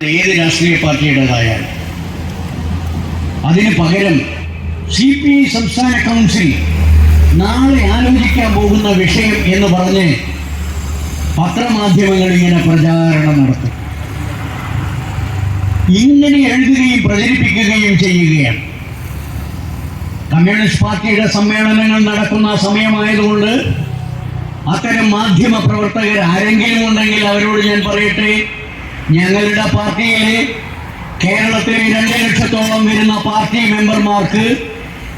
ഏത് രാഷ്ട്രീയ പാർട്ടിയുടേതായാലും. അതിന് പകരം സി പി ഐ സംസ്ഥാന കൗൺസിൽ നാളെ ആലോചിക്കാൻ പോകുന്ന വിഷയം എന്ന് പറഞ്ഞ് പത്രമാധ്യമങ്ങൾ ഇങ്ങനെ പ്രചാരണം നടത്തും. ഇങ്ങനെ എഴുതുകയും പ്രചരിപ്പിക്കുകയും ചെയ്യുകയാണ്. കമ്മ്യൂണിസ്റ്റ് പാർട്ടിയുടെ സമ്മേളനങ്ങൾ നടക്കുന്ന സമയമായതുകൊണ്ട് അത്തരം മാധ്യമ പ്രവർത്തകർ ആരെങ്കിലും ഉണ്ടെങ്കിൽ അവരോട് ഞാൻ പറയട്ടെ ഞങ്ങളുടെ പാർട്ടിയിലെ കേരളത്തിലെ രണ്ട് ലക്ഷത്തോളം വരുന്ന പാർട്ടി മെമ്പർമാർക്ക്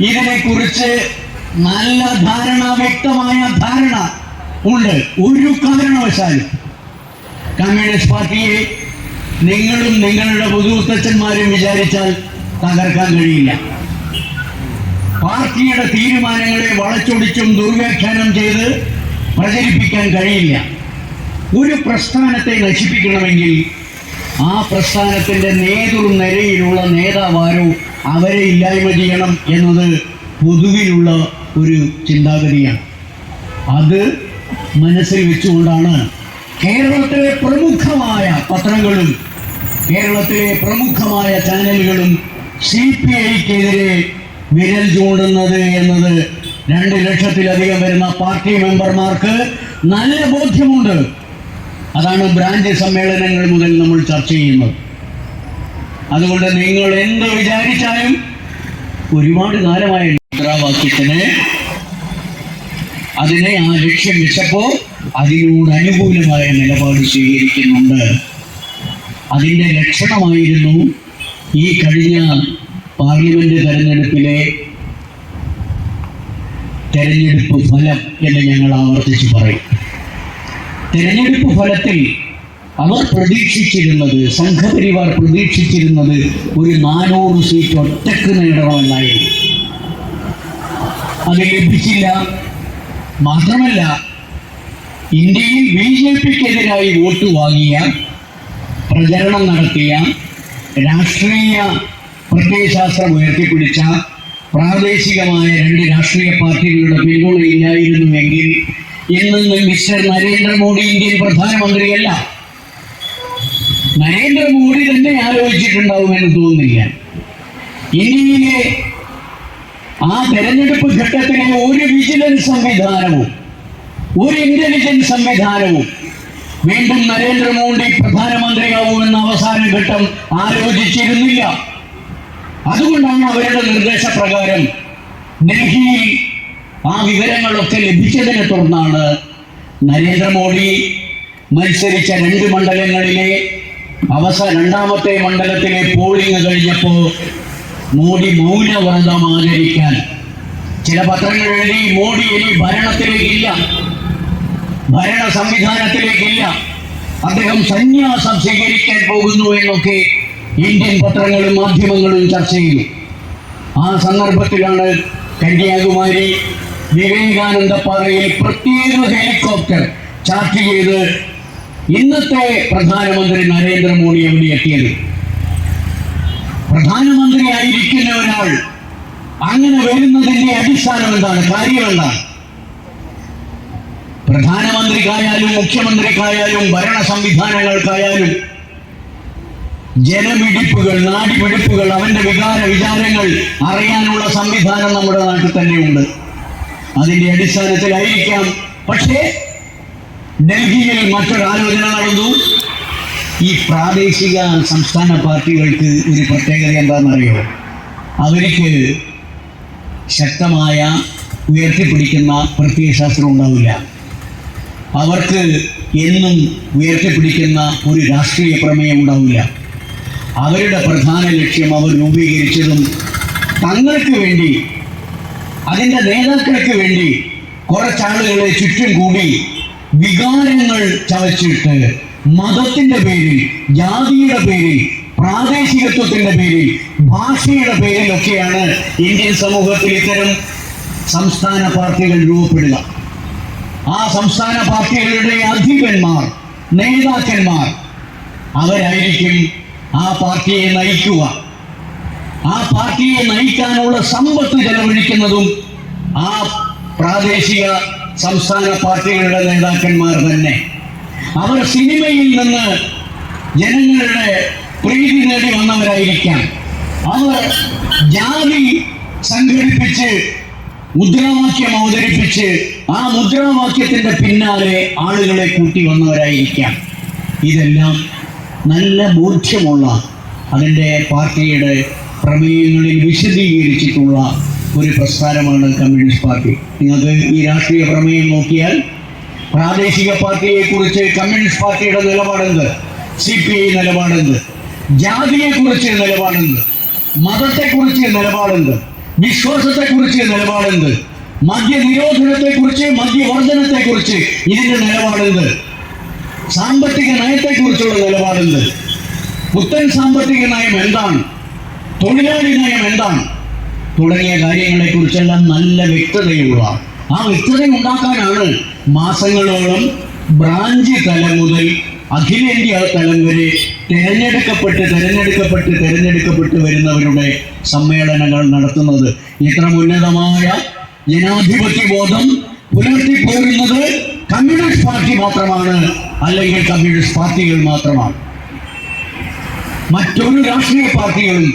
ഇതിനെക്കുറിച്ച് നല്ല ധാരണ വ്യക്തമായ ധാരണ ഉണ്ട്. ഒരു കാരണവശാലും കമ്മ്യൂണിസ്റ്റ് പാർട്ടിയെ നിങ്ങളും നിങ്ങളുടെ പുതുത്തച്ഛന്മാരും വിചാരിച്ചാൽ തകർക്കാൻ കഴിയില്ല. പാർട്ടിയുടെ തീരുമാനങ്ങളെ വളച്ചൊടിച്ചും ദുർവ്യാഖ്യാനം ചെയ്ത് പ്രചരിപ്പിക്കാൻ കഴിയില്ല. ഒരു പ്രസ്ഥാനത്തെ നശിപ്പിക്കണമെങ്കിൽ ആ പ്രസ്ഥാനത്തിന്റെ നേതൃനിരയിലുള്ള നേതാവാരോ അവരെ ഇല്ലായ്മ ചെയ്യണം എന്നത് പൊതുവിലുള്ള ഒരു ചിന്താഗതിയാണ്. അത് മനസ്സിൽ വെച്ചുകൊണ്ടാണ് കേരളത്തിലെ പ്രമുഖമായ പത്രങ്ങളും കേരളത്തിലെ പ്രമുഖമായ ചാനലുകളും സി പി ഐക്കെതിരെ വിരൽ ചൂണ്ടുന്നത് എന്നത് രണ്ട് ലക്ഷത്തിലധികം വരുന്ന പാർട്ടി മെമ്പർമാർക്ക് നല്ല ബോധ്യമുണ്ട്. അതാണ് ബ്രാഞ്ച് സമ്മേളനങ്ങൾ മുതൽ നമ്മൾ ചർച്ച ചെയ്യുന്നത്. അതുകൊണ്ട് നിങ്ങൾ എന്ത് വിചാരിച്ചാലും ഒരുപാട് കാലമായ മുദ്രാവാക്യത്തിന് അതിനെ ആ ലക്ഷ്യം വെച്ചപ്പോൾ അതിനോട് അനുകൂലമായ നിലപാട് സ്വീകരിക്കുന്നുണ്ട്. അതിന്റെ ലക്ഷണമായിരുന്നു ഈ കഴിഞ്ഞ പാർലമെന്റ് തെരഞ്ഞെടുപ്പിലെ തെരഞ്ഞെടുപ്പ് ഫലം എന്ന് ഞങ്ങൾ ആവർത്തിച്ച് പറയും. തെരഞ്ഞെടുപ്പ് ഫലത്തിൽ അവർ പ്രതീക്ഷിച്ചിരുന്നത് സംഘപരിവാർ പ്രതീക്ഷിച്ചിരുന്നത് ഒരു നാനൂറ് സീറ്റ് ഒറ്റയ്ക്ക് നേടണമെന്നായിരുന്നു. അത് ലഭിച്ചില്ല. മാത്രമല്ല ഇന്ത്യയിൽ ബി ജെ പിക്കെതിരായി വോട്ട് വാങ്ങിയ പ്രചരണം നടത്തിയ രാഷ്ട്രീയ പ്രത്യയശാസ്ത്രം ഉയർത്തിപ്പിടിച്ച പ്രാദേശികമായ രണ്ട് രാഷ്ട്രീയ പാർട്ടികളുടെ പിന്തുണയില്ലായിരുന്നുവെങ്കിൽ ഇന്ന് മിസ്റ്റർ നരേന്ദ്രമോദി ഇന്ത്യൻ പ്രധാനമന്ത്രിയല്ല. നരേന്ദ്രമോദി തന്നെ ആലോചിച്ചിട്ടുണ്ടാവുമെന്ന് തോന്നുന്നില്ല. ഇന്ത്യയിലെ ആ തെരഞ്ഞെടുപ്പ് ഘട്ടത്തിന് ഒരു വിജിലൻസ് സംവിധാനവും ഒരു ഇന്റലിജൻസ് സംവിധാനവും വീണ്ടും നരേന്ദ്രമോദി പ്രധാനമന്ത്രിയാവുമെന്ന അവസാന ഘട്ടം ആലോചിച്ചിരുന്നില്ല. അതുകൊണ്ടാണ് അവരുടെ നിർദ്ദേശപ്രകാരം ഡൽഹിയിൽ ആ വിവരങ്ങളൊക്കെ ലഭിച്ചതിനെ തുടർന്നാണ് നരേന്ദ്രമോദി മത്സരിച്ച രണ്ട് മണ്ഡലങ്ങളിലെ അവസാന രണ്ടാമത്തെ മണ്ഡലത്തിലെ പോളിംഗ് കഴിഞ്ഞപ്പോൾ മോദി മൗനവ്രതം ആചരിക്കാൻ. ചില പത്രങ്ങൾ എഴുതി മോഡി ഇനി ഭരണത്തിലേക്കില്ല. ഭരണ സംവിധാനത്തിലേക്കില്ല. അദ്ദേഹം സന്യാസം സ്വീകരിക്കാൻ പോകുന്നു എന്നൊക്കെ ഇന്ത്യൻ പത്രങ്ങളും മാധ്യമങ്ങളും ചർച്ച ചെയ്തു. ആ സന്ദർഭത്തിലാണ് കന്യാകുമാരി വിവേകാനന്ദ പാറയിൽ പ്രത്യേക ഹെലികോപ്റ്റർ ചാർട്ട് ചെയ്ത് ഇന്നത്തെ പ്രധാനമന്ത്രി നരേന്ദ്രമോദി എവിടെ എത്തിയത്? പ്രധാനമന്ത്രിയായിരിക്കുന്ന ഒരാൾ അങ്ങനെ വരുന്നതിന്റെ അടിസ്ഥാനം എന്താണ്? കാര്യം എന്താണ്? പ്രധാനമന്ത്രിക്കായാലും മുഖ്യമന്ത്രിക്കായാലും ഭരണ സംവിധാനങ്ങൾക്കായാലും ജനമിടിപ്പുകൾ നാടിപിടിപ്പുകൾ അവന്റെ വികാര വിചാരങ്ങൾ അറിയാനുള്ള സംവിധാനം നമ്മുടെ നാട്ടിൽ തന്നെയുണ്ട്. അതിന്റെ അടിസ്ഥാനത്തിലായിരിക്കാം പക്ഷേ ഡൽഹിയിൽ മറ്റൊരു ആലോചന നടന്നു. ഈ പ്രാദേശിക സംസ്ഥാന പാർട്ടികൾക്ക് ഒരു പ്രത്യേകത എന്താണെന്നറിയോ? അവർക്ക് ശക്തമായ ഉയർത്തിപ്പിടിക്കുന്ന പ്രത്യയശാസ്ത്രം ഉണ്ടാവില്ല. അവർക്ക് എന്നും ഉയർത്തിപ്പിടിക്കുന്ന ഒരു രാഷ്ട്രീയ പ്രമേയം ഉണ്ടാവില്ല. അവരുടെ പ്രധാന ലക്ഷ്യം അവർ രൂപീകരിച്ചതും തങ്ങൾക്ക് വേണ്ടി അതിന്റെ നേതാക്കൾക്ക് വേണ്ടി കുറച്ചാളുകളെ ചുറ്റും കൂടി വികാരങ്ങൾ ചവച്ചിട്ട് മതത്തിന്റെ പേരിൽ ജാതിയുടെ പേരിൽ പ്രാദേശികത്വത്തിന്റെ പേരിൽ ഭാഷയുടെ പേരിലൊക്കെയാണ് ഇന്ത്യൻ സമൂഹത്തിൽ ഇത്തരം സംസ്ഥാന പാർട്ടികൾ രൂപപ്പെടുക. ആ സംസ്ഥാന പാർട്ടികളുടെ അധിപന്മാർ നേതാക്കന്മാർ അവരായിരിക്കും ആ പാർട്ടിയെ നയിക്കുക. ആ പാർട്ടിയെ നയിക്കാനുള്ള സമ്പത്ത് ചെലവഴിക്കുന്നതും ആ പ്രാദേശിക സംസ്ഥാന പാർട്ടികളുടെ നേതാക്കന്മാർ തന്നെ. അവർ സിനിമയിൽ നിന്ന് ജനങ്ങളുടെ പ്രീതി നേടി വന്നവരായിരിക്കാം. അവർ ജാതി സംഘടിപ്പിച്ച് മുദ്രാവാക്യം അവതരിപ്പിച്ച് ആ മുദ്രാവാക്യത്തിന്റെ പിന്നാലെ ആളുകളെ കൂട്ടി വന്നവരായിരിക്കാം. ഇതെല്ലാം നല്ല ബോധ്യമുള്ള അതിന്റെ പാർട്ടിയുടെ പ്രമേയങ്ങളിൽ വിശദീകരിച്ചിട്ടുള്ള ഒരു പ്രസ്ഥാനമാണ് കമ്മ്യൂണിസ്റ്റ് പാർട്ടി. നിങ്ങൾക്ക് ഈ രാഷ്ട്രീയ പ്രമേയം നോക്കിയാൽ പ്രാദേശിക പാർട്ടിയെ കുറിച്ച് കമ്മ്യൂണിസ്റ്റ് പാർട്ടിയുടെ നിലപാടെന്ത്? സി പി ഐ നിലപാടെന്ത്? ജാതിയെക്കുറിച്ച് നിലപാടെന്ത്? മതത്തെക്കുറിച്ച് നിലപാടെന്ത്? വിശ്വാസത്തെക്കുറിച്ച് നിലപാടെന്ത്? മദ്യനിരോധനത്തെക്കുറിച്ച് മദ്യവർജനത്തെക്കുറിച്ച് ഇതിന്റെ നിലപാടെന്ത്? സാമ്പത്തിക നയത്തെക്കുറിച്ചുള്ള നിലപാടെന്ത്? പുത്തൻ സാമ്പത്തിക നയം എന്താണ്? തൊഴിലാളി നയം എന്താണ്? തുടങ്ങിയ കാര്യങ്ങളെ കാര്യങ്ങളെക്കുറിച്ചെല്ലാം നല്ല വ്യക്തതയുള്ള ആ വ്യക്തത ഉണ്ടാക്കാനാണ് മാസങ്ങളോളം ബ്രാഞ്ച് തലം മുതൽ അഖിലേന്ത്യാ തലം വരെ തിരഞ്ഞെടുക്കപ്പെട്ട് തിരഞ്ഞെടുക്കപ്പെട്ട് തിരഞ്ഞെടുക്കപ്പെട്ട് വരുന്നവരുടെ സമ്മേളനങ്ങൾ നടത്തുന്നത്. ഇത്ര ഉന്നതമായ ജനാധിപത്യ ബോധം പുലർത്തി പോരുന്നത് കമ്മ്യൂണിസ്റ്റ് പാർട്ടി മാത്രമാണ് അല്ലെങ്കിൽ കമ്മ്യൂണിസ്റ്റ് പാർട്ടികൾ മാത്രമാണ്. മറ്റൊരു രാഷ്ട്രീയ പാർട്ടികളും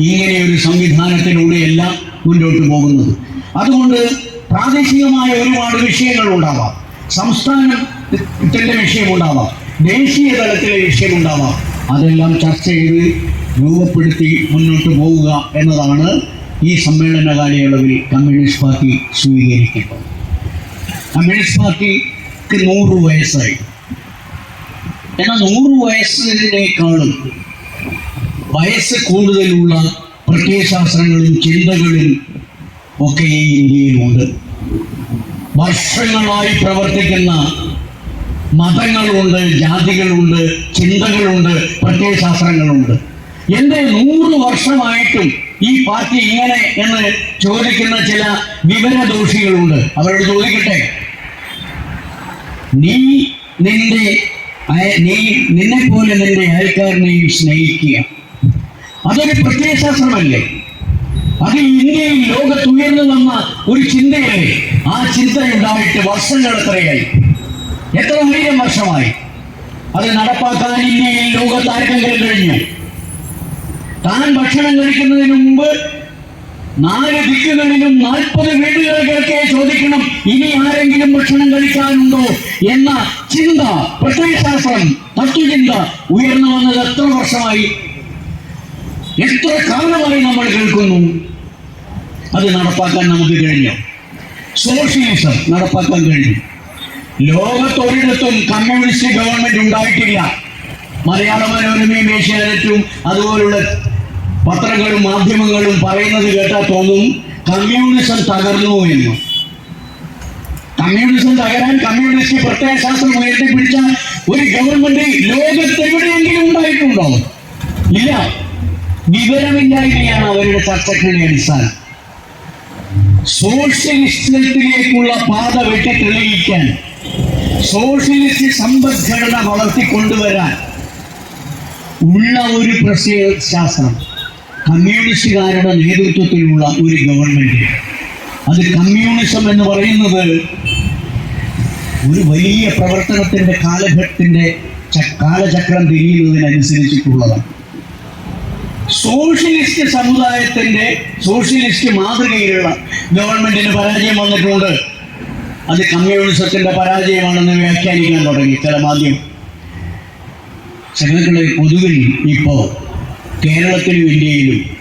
ഇങ്ങനെ ഒരു സംവിധാനത്തിലൂടെയല്ല മുന്നോട്ട് പോകുന്നത്. അതുകൊണ്ട് പ്രാദേശികമായ ഒരുപാട് വിഷയങ്ങൾ ഉണ്ടാവാം സംസ്ഥാനത്തിന്റെ വിഷയമുണ്ടാവാം. ദേശീയ തലത്തിലെ വിഷയമുണ്ടാവാം. അതെല്ലാം ചർച്ച ചെയ്ത് രൂപപ്പെടുത്തി മുന്നോട്ട് പോവുക എന്നതാണ് ഈ സമ്മേളന കാലയളവിൽ കമ്മ്യൂണിസ്റ്റ് പാർട്ടി സ്വീകരിക്കുന്നത്. കമ്മ്യൂണിസ്റ്റ് പാർട്ടിക്ക് നൂറ് വയസ്സായി. എന്നാൽ നൂറ് വയസ്സിനേക്കാളും വയസ്സ് കൂടുതലുള്ള പ്രത്യയശാസ്ത്രങ്ങളും ചിന്തകളും ഒക്കെ ഈ ഇന്ത്യയിലുണ്ട്. വർഷങ്ങളായി പ്രവർത്തിക്കുന്ന മതങ്ങളുണ്ട് ജാതികളുണ്ട് ചിന്തകളുണ്ട് പ്രത്യയശാസ്ത്രങ്ങളുണ്ട് എന്റെ നൂറ് വർഷമായിട്ടും ഈ പാർട്ടി ഇങ്ങനെ എന്ന് ചോദിക്കുന്ന ചില വിവരദോഷികളുണ്ട്. അവരോട് ചോദിക്കട്ടെ? നീ നിന്റെ നീ നിന്നെ പോലെ നിന്റെ അയൽക്കാരനെയും സ്നേഹിക്കുക. അതൊരു പ്രത്യയശാസ്ത്രമല്ലേ അത് ഇന്ത്യയിൽ ലോകത്ത് ഉയർന്നു വന്ന ഒരു ചിന്തയല്ലേ ആ ചിന്ത ഉണ്ടായിട്ട് വർഷങ്ങൾ എത്രയായി എത്ര ആയിരം വർഷമായി? അത് നടപ്പാക്കാൻ ഇന്ത്യയിൽ ലോകത്ത് ആർക്കെങ്കിലും കഴിഞ്ഞു. താൻ ഭക്ഷണം കഴിക്കുന്നതിന് മുമ്പ് നാല് ദിക്കുകളിലും നാൽപ്പത് വീടുകൾക്കൊക്കെ ചോദിക്കണം ഇനി ആരെങ്കിലും ഭക്ഷണം കഴിക്കാനുണ്ടോ? എന്ന ചിന്ത പ്രത്യയശാസ്ത്രം തത്വചിന്ത ഉയർന്നു വന്നത് എത്ര വർഷമായി? എത്ര കാലമായി നമ്മൾ കേൾക്കുന്നു? അത് നടപ്പാക്കാൻ നമുക്ക് കഴിഞ്ഞു? സോഷ്യലിസം നടപ്പാക്കാൻ കഴിഞ്ഞു. ലോകത്തൊരിടത്തും കമ്മ്യൂണിസ്റ്റ് ഗവൺമെന്റ് ഉണ്ടായിട്ടില്ല. മലയാള മനോരമയും ഏഷ്യാനെറ്റും അതുപോലുള്ള പത്രങ്ങളും മാധ്യമങ്ങളും പറയുന്നത് കേട്ടാൽ തോന്നും കമ്മ്യൂണിസം തകർന്നു എന്ന്. കമ്മ്യൂണിസം തകരാൻ കമ്മ്യൂണിസ്റ്റ് പ്രത്യയശാസ്ത്രം ഉയർത്തിപ്പിടിച്ച ഒരു ഗവൺമെന്റ് ലോകത്തെവിടെയെങ്കിലും ഉണ്ടായിട്ടുണ്ടോ? ഇല്ല. വിവരമില്ലായ്മയാണ് അവരുടെ തത്വത്തിന്റെ അടിസ്ഥാനം. സോഷ്യലിസ്റ്റത്തിലേക്കുള്ള പാത വെട്ടി തെളിയിക്കാൻ സോഷ്യലിസ്റ്റ് സമ്പദ്ഘടന വളർത്തിക്കൊണ്ടുവരാൻ ഉള്ള ഒരു പ്രത്യയശാസ്ത്രം കമ്മ്യൂണിസ്റ്റുകാരുടെ നേതൃത്വത്തിലുള്ള ഒരു ഗവൺമെന്റ്. അത് കമ്മ്യൂണിസം എന്ന് പറയുന്നത് ഒരു വലിയ പ്രവർത്തനത്തിന്റെ കാലഘട്ടത്തിന്റെ കാലചക്രം തിരിയുന്നതിനനുസരിച്ചിട്ടുള്ളതാണ്. സോഷ്യലിസ്റ്റ് സമുദായത്തിന്റെ സോഷ്യലിസ്റ്റ് മാതൃകയിലുള്ള ഗവൺമെന്റിന് പരാജയം വന്നിട്ടുണ്ട്. അത് കമ്മ്യൂണിസത്തിന്റെ പരാജയമാണെന്ന് വ്യാഖ്യാനിക്കാൻ തുടങ്ങി ചില മാധ്യമം. സഖാക്കളെ പൊതുവിൽ ഇപ്പോൾ കേരളത്തിലും ഇന്ത്യയിലും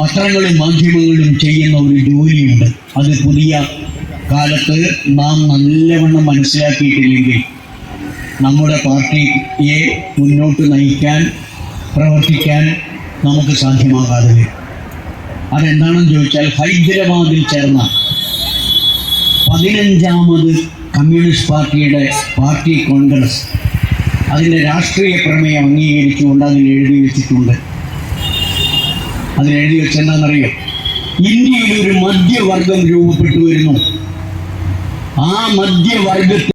പത്രങ്ങളും മാധ്യമങ്ങളും ചെയ്യുന്ന ഒരു ജോലിയുണ്ട്. അത് പുതിയ കാലത്ത് നാം നല്ലവണ്ണം മനസ്സിലാക്കിയിട്ടില്ലെങ്കിൽ നമ്മുടെ പാർട്ടിയെ മുന്നോട്ട് നയിക്കാൻ പ്രവർത്തിക്കാൻ നമുക്ക് സാധ്യമാകാതെ വരും അതെന്താണെന്ന് ചോദിച്ചാൽ ഹൈദരാബാദിൽ ചേർന്ന പതിനഞ്ചാമത് കമ്മ്യൂണിസ്റ്റ് പാർട്ടിയുടെ പാർട്ടി കോൺഗ്രസ് അതിന്റെ രാഷ്ട്രീയ പ്രമേയം അംഗീകരിച്ചുകൊണ്ട് അതിൽ എഴുതി വെച്ചിട്ടുണ്ട്. അതിൽ എഴുതി വെച്ചെന്താണെന്നറിയോ ഇന്ത്യയിൽ ഒരു മധ്യവർഗം രൂപപ്പെട്ടു വരുന്നു. ആ മധ്യവർഗത്തിൽ